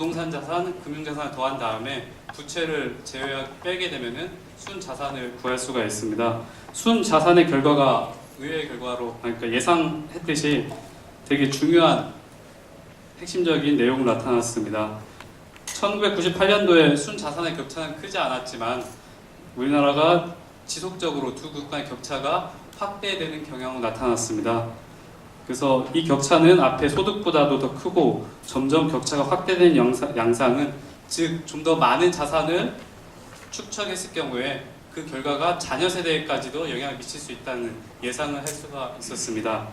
부동산 자산, 금융 자산을 더한 다음에 부채를 제외하 빼게 되면은 순 자산을 구할 수가 있습니다. 순 자산의 결과가 의외의 결과로 그러니까 예상했듯이 되게 중요한 핵심적인 내용으로 나타났습니다. 1998년도에 순 자산의 격차는 크지 않았지만 우리나라가 지속적으로 두 국가의 격차가 확대되는 경향으로 나타났습니다. 그래서 이 격차는 앞에 소득보다도 더 크고 점점 격차가 확대되는 영상, 양상은 즉 좀 더 많은 자산을 축적했을 경우에 그 결과가 자녀 세대에까지도 영향을 미칠 수 있다는 예상을 할 수가 있었습니다.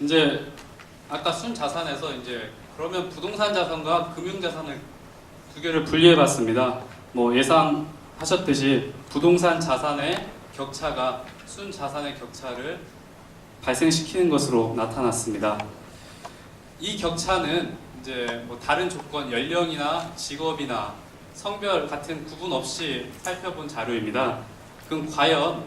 이제 아까 순 자산에서 이제 그러면 부동산 자산과 금융 자산을 두 개를 분리해 봤습니다. 뭐 예상하셨듯이 부동산 자산의 격차가 순 자산의 격차를 발생시키는 것으로 나타났습니다. 이 격차는 이제 뭐 다른 조건, 연령이나 직업이나 성별 같은 구분 없이 살펴본 자료입니다. 그럼 과연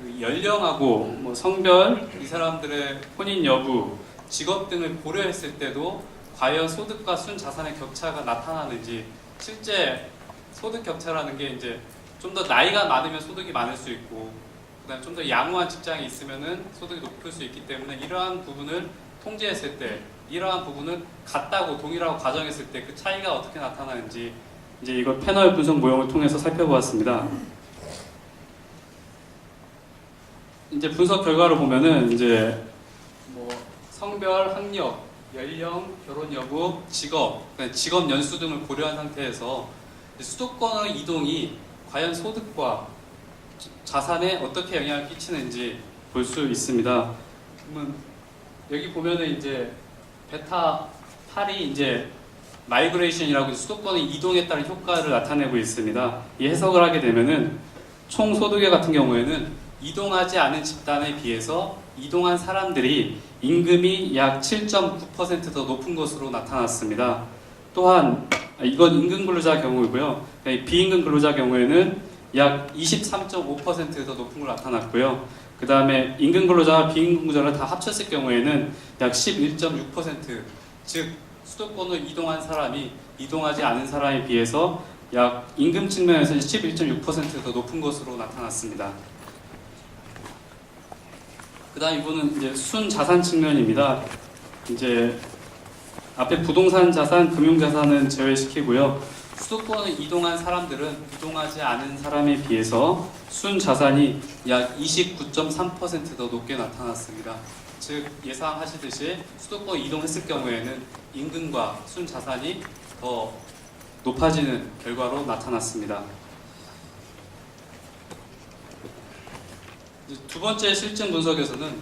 그 연령하고 뭐 성별, 이 사람들의 혼인 여부, 직업 등을 고려했을 때도 과연 소득과 순 자산의 격차가 나타나는지 실제 소득 격차라는 게 이제 좀 더 나이가 많으면 소득이 많을 수 있고 그다음 좀더 양호한 직장에 있으면은 소득이 높을 수 있기 때문에 이러한 부분을 통제했을 때 이러한 부분은 같다고 동일하고 가정했을 때 그 차이가 어떻게 나타나는지 이제 이걸 패널 분석 모형을 통해서 살펴보았습니다. 이제 분석 결과를 보면은 이제 뭐 성별, 학력, 연령, 결혼 여부, 직업, 직업 연수 등을 고려한 상태에서 수도권의 이동이 과연 소득과 자산에 어떻게 영향을 끼치는지 볼 수 있습니다. 그러면 여기 보면은 이제 베타 8이 이제 마이그레이션이라고 수도권의 이동에 따른 효과를 나타내고 있습니다. 이 해석을 하게 되면은 총 소득의 같은 경우에는 이동하지 않은 집단에 비해서 이동한 사람들이 임금이 약 7.9%더 높은 것으로 나타났습니다. 또한 아, 이건 임금 근로자 경우이고요. 그러니까 비임금 근로자 경우에는 약 23.5%더 높은 걸로 나타났고요. 그 다음에 임금 근로자와 비임금 근로자를 다 합쳤을 경우에는 약 11.6%, 즉 수도권으로 이동한 사람이 이동하지 않은 사람에 비해서 약 임금 측면에서 11.6%더 높은 것으로 나타났습니다. 그다음 이거는 이제 순 자산 측면입니다. 이제 앞에 부동산 자산, 금융 자산은 제외시키고요. 수도권을 이동한 사람들은 이동하지 않은 사람에 비해서 순 자산이 약 29.3%더 높게 나타났습니다. 즉 예상하시듯이 수도권 이동했을 경우에는 임금과 순 자산이 더 높아지는 결과로 나타났습니다. 두 번째 실증 분석에서는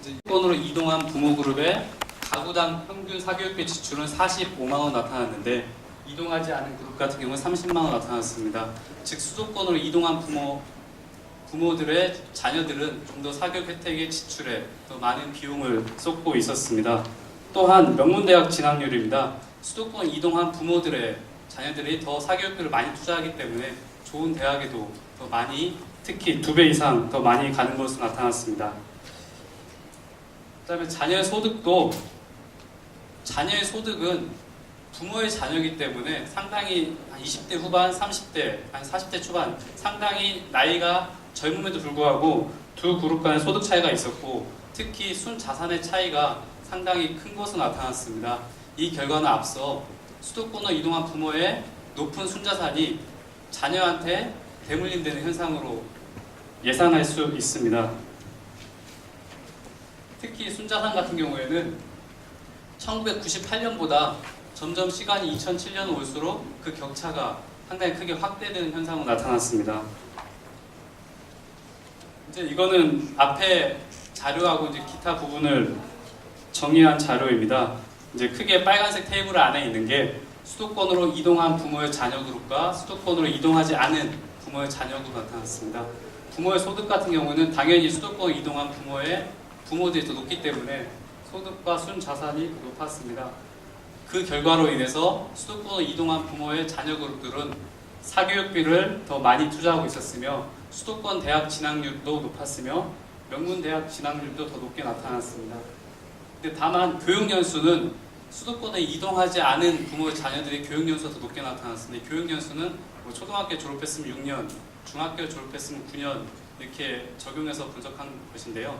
수도권으로 이동한 부모 그룹의 가구당 평균 사교육비 지출은 45만 원 나타났는데 이동하지 않은 그룹 같은 경우는 30만 원 나타났습니다. 즉 수도권으로 이동한 부모 부모들의 자녀들은 좀 더 사교육 혜택의 지출에 더 많은 비용을 쏟고 있었습니다. 또한 명문대학 진학률입니다. 수도권 이동한 부모들의 자녀들이 더 사교육비를 많이 투자하기 때문에 좋은 대학에도 더 많이 특히 두 배 이상 더 많이 가는 것으로 나타났습니다. 그다음에 자녀의 소득도 자녀의 소득은 부모의 자녀이기 때문에 상당히 한 20대 후반, 30대, 한 40대 초반 상당히 나이가 젊음에도 불구하고 두 그룹 간의 소득 차이가 있었고 특히 순 자산의 차이가 상당히 큰 것으로 나타났습니다. 이 결과는 앞서 수도권으로 이동한 부모의 높은 순자산이 자녀한테 대물림되는 현상으로 예상할 수 있습니다. 특히 순자산 같은 경우에는 1998년보다 점점 시간이 2007년 올수록 그 격차가 상당히 크게 확대되는 현상으로 나타났습니다. 이제 이거는 앞에 자료하고 이제 기타 부분을 정리한 자료입니다. 이제 크게 빨간색 테이블 안에 있는 게 수도권으로 이동한 부모의 자녀 그룹과 수도권으로 이동하지 않은 부모의 자녀 그룹 나타났습니다. 부모의 소득 같은 경우는 당연히 수도권 이동한 부모의 부모들이 더 높기 때문에 소득과 순 자산이 더 높았습니다. 그 결과로 인해서 수도권으로 이동한 부모의 자녀 그룹들은 사교육비를 더 많이 투자하고 있었으며 수도권 대학 진학률도 높았으며 명문 대학 진학률도 더 높게 나타났습니다. 근데 다만 교육 연수는 수도권에 이동하지 않은 부모의 자녀들이 교육 연수가 더 높게 나타났습니다. 교육 연수는 뭐 초등학교 졸업했으면 6년, 중학교 졸업했으면 9년 이렇게 적용해서 분석한 것인데요.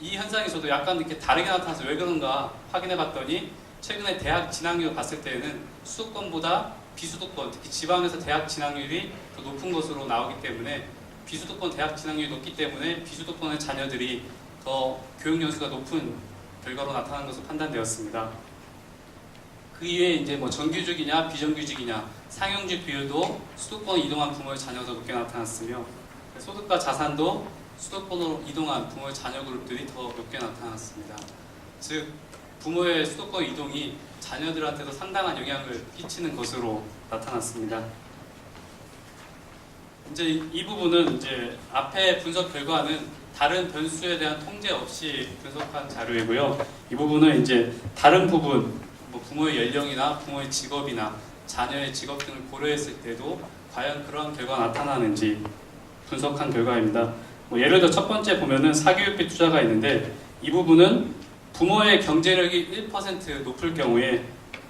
이 현상이 저도 약간 이렇게 다르게 나타나서 왜 그런가 확인해 봤더니 최근에 대학 진학률 봤을 때에는 수도권보다 비수도권, 특히 지방에서 대학 진학률이 더 높은 것으로 나오기 때문에 비수도권 대학 진학률이 높기 때문에 비수도권의 자녀들이 더 교육 연수가 높은 결과로 나타난 것으로 판단되었습니다. 그 이외에 이제 뭐 정규직이냐 비정규직이냐 상용직 비율도 수도권 이동한 부모의 자녀가 더 높게 나타났으며 소득과 자산도 수도권으로 이동한 부모의 자녀 그룹들이 더 높게 나타났습니다. 즉 부모의 수도권 이동이 자녀들한테도 상당한 영향을 끼치는 것으로 나타났습니다. 이제 이 부분은 이제 앞에 분석 결과는 다른 변수에 대한 통제 없이 분석한 자료이고요. 이 부분은 이제 다른 부분, 뭐 부모의 연령이나 부모의 직업이나 자녀의 직업 등을 고려했을 때도 과연 그러한 결과가 나타나는지 분석한 결과입니다. 뭐 예를 들어 첫 번째 보면은 사교육비 투자가 있는데 이 부분은 부모의 경제력이 1% 높을 경우에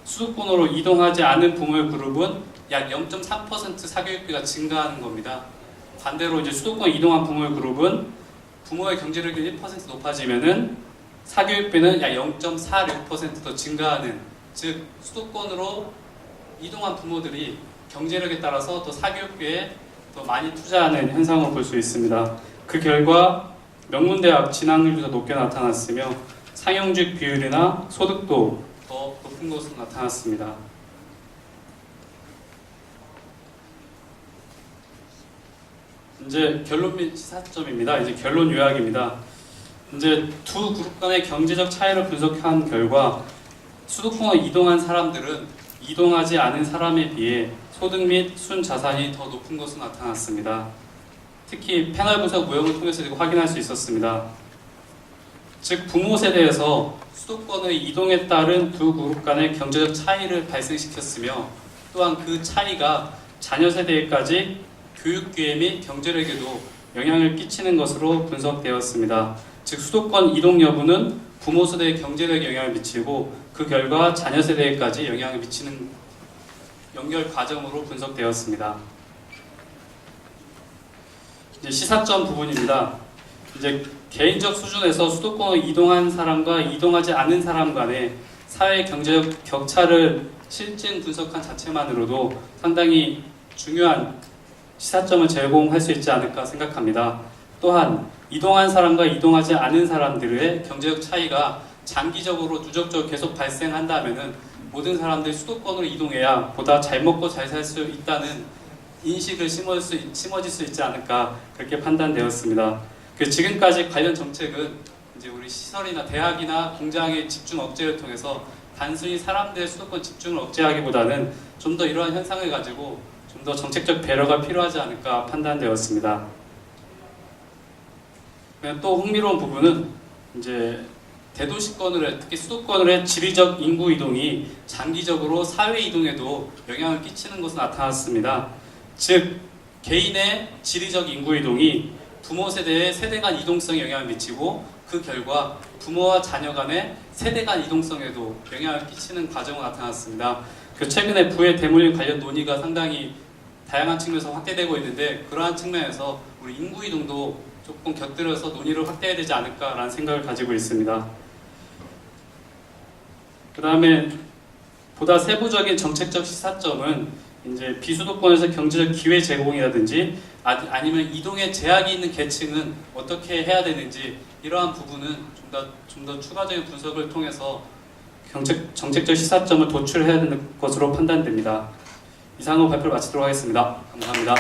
수도권으로 이동하지 않은 부모의 그룹은 약 0.3% 사교육비가 증가하는 겁니다. 반대로 이제 수도권 이동한 부모의 그룹은 부모의 경제력이 1% 높아지면은 사교육비는 약 0.46%더 증가하는 즉 수도권으로 이동한 부모들이 경제력에 따라서 또 사교육비에 더 많이 투자하는 현상을 볼 수 있습니다. 그 결과 명문대학 진학률이 더 높게 나타났으며 상용직 비율이나 소득도 더 높은 것으로 나타났습니다. 이제 결론 및 시사점입니다. 이제 결론 요약입니다. 이제 두 그룹 간의 경제적 차이를 분석한 결과 수도권으로 이동한 사람들은 이동하지 않은 사람에 비해 소득 및 순자산이 더 높은 것으로 나타났습니다. 특히 패널 분석 모형을 통해서 확인할 수 있었습니다. 즉 부모 세대에서 수도권의 이동에 따른 두 그룹 간의 경제적 차이를 발생시켰으며 또한 그 차이가 자녀 세대까지 교육 기회 및 경제력에도 영향을 끼치는 것으로 분석되었습니다. 즉 수도권 이동 여부는 부모 세대의 경제력에 영향을 미치고 그 결과 자녀 세대에까지 영향을 미치는 연결 과정으로 분석되었습니다. 이제 시사점 부분입니다. 이제 개인적 수준에서 수도권으로 이동한 사람과 이동하지 않은 사람 간의 사회 경제적 격차를 실증 분석한 자체만으로도 상당히 중요한 시사점을 제공할 수 있지 않을까 생각합니다. 또한 이동한 사람과 이동하지 않은 사람들의 경제적 차이가 장기적으로 누적적으로 계속 발생한다면은 모든 사람들이 수도권으로 이동해야 보다 잘 먹고 잘 살 수 있다는 인식을 심어 수, 심어질 수 있지 않을까 그렇게 판단되었습니다. 그 지금까지 관련 정책은 이제 우리 시설이나 대학이나 공장의 집중 억제를 통해서 단순히 사람들의 수도권 집중을 억제하기보다는 좀 더 이러한 현상을 가지고 좀 더 정책적 배려가 필요하지 않을까 판단되었습니다. 또 흥미로운 부분은 이제 대도시권으로 특히 수도권으로의 지리적 인구 이동이 장기적으로 사회 이동에도 영향을 끼치는 것으로 나타났습니다. 즉 개인의 지리적 인구 이동이 부모 세대의 세대 간 이동성에 영향을 미치고 그 결과 부모와 자녀 간의 세대 간 이동성에도 영향을 끼치는 과정으로 나타났습니다. 그 최근에 부의 대물 관련 논의가 상당히 다양한 측면에서 확대되고 있는데 그러한 측면에서 우리 인구 이동도 조금 곁들여서 논의를 확대해야 되지 않을까라는 생각을 가지고 있습니다. 그 다음에 보다 세부적인 정책적 시사점은 이제 비수도권에서 경제적 기회 제공이라든지 아- 아니면 이동에 제약이 있는 계층은 어떻게 해야 되는지 이러한 부분은 좀 더 좀 더 추가적인 분석을 통해서 정책, 정책적 시사점을 도출해야 되는 것으로 판단됩니다. 이상으로 발표를 마치도록 하겠습니다. 감사합니다.